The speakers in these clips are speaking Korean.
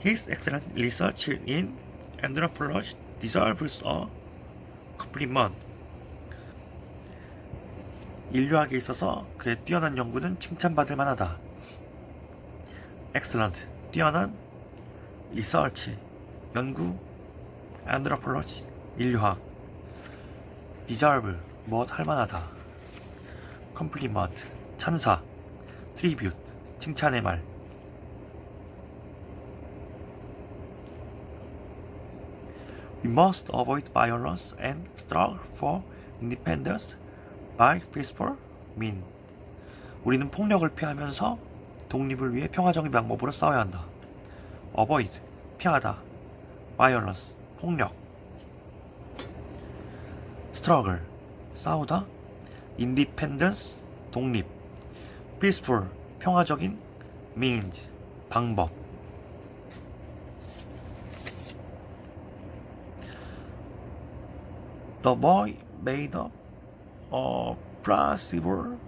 His excellent research in anthropology deserves a compliment. 인류학에 있어서 그의 뛰어난 연구는 칭찬받을 만하다. excellent, 뛰어난 research, 연구, anthropology, 인류학, deserve, 무엇 할 만하다. compliment, 찬사, tribute, 칭찬의 말. We must avoid violence and struggle for independence by peaceful means. 우리는 폭력을 피하면서 독립을 위해 평화적인 방법으로 싸워야 한다. avoid, 피하다. violence, 폭력. struggle, 싸우다. independence, 독립. peaceful, 평화적인 means, 방법. The boy made up a plausible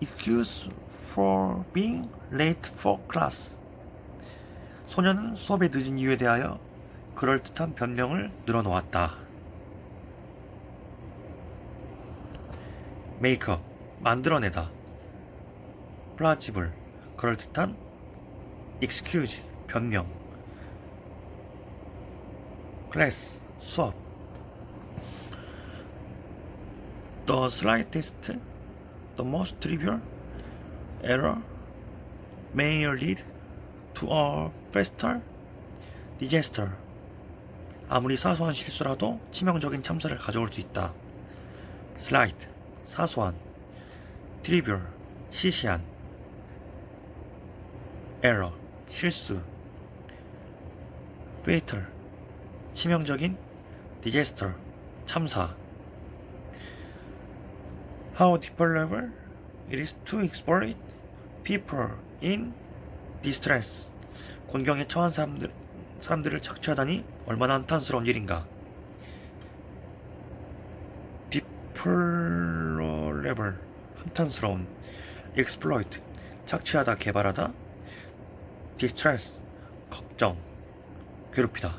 excuse for being late for class. 소녀는 수업에 늦은 이유에 대하여 그럴듯한 변명을 늘어놓았다. 메이크업, 만들어내다. 플라지블, 그럴듯한 excuse, 변명. 클래스, 수업. The slightest, the most trivial error may lead to a fatal disaster. 아무리 사소한 실수라도 치명적인 참사를 가져올 수 있다. slight, 사소한, trivial, 시시한, error, 실수, fatal, 치명적인, disaster, 참사. How deplorable it is to exploit people in distress. 곤경에 처한 사람들, 사람들을 착취하다니 얼마나 한탄스러운 일인가. deplorable, 한탄스러운. exploit, 착취하다, 개발하다. distress, 걱정, 괴롭히다.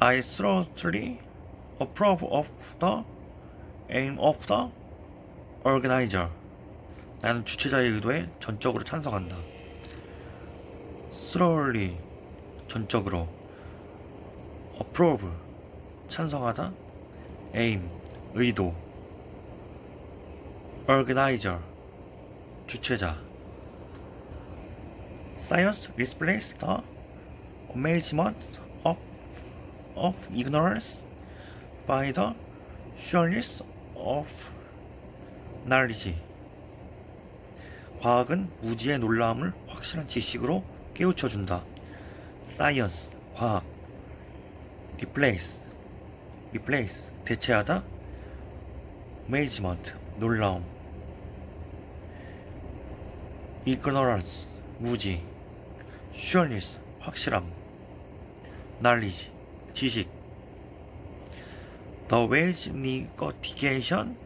I thoroughly approve of the aim of the organizer. 나는 주최자의 의도에 전적으로 찬성한다. thoroughly 전적으로 approve 찬성하다 aim 의도 organizer 주최자 science displays the amazement of, of ignorance by the sureness of knowledge 과학은 무지의 놀라움을 확실한 지식으로 깨우쳐 준다. science, 과학. replace, replace, 대체하다. amazement, 놀라움. ignorance, 무지. sureness, 확실함. knowledge, 지식. The wage negotiation,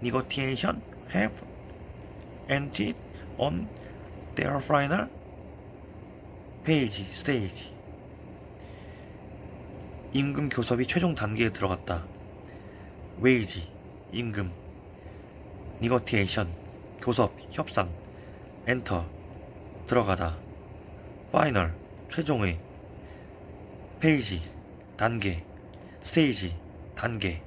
negotiation have ended on their final page stage. 임금 교섭이 최종 단계에 들어갔다. wage 임금 negotiation 교섭 협상 enter 들어가다 final 최종의 페이지 단계 스테이지 단계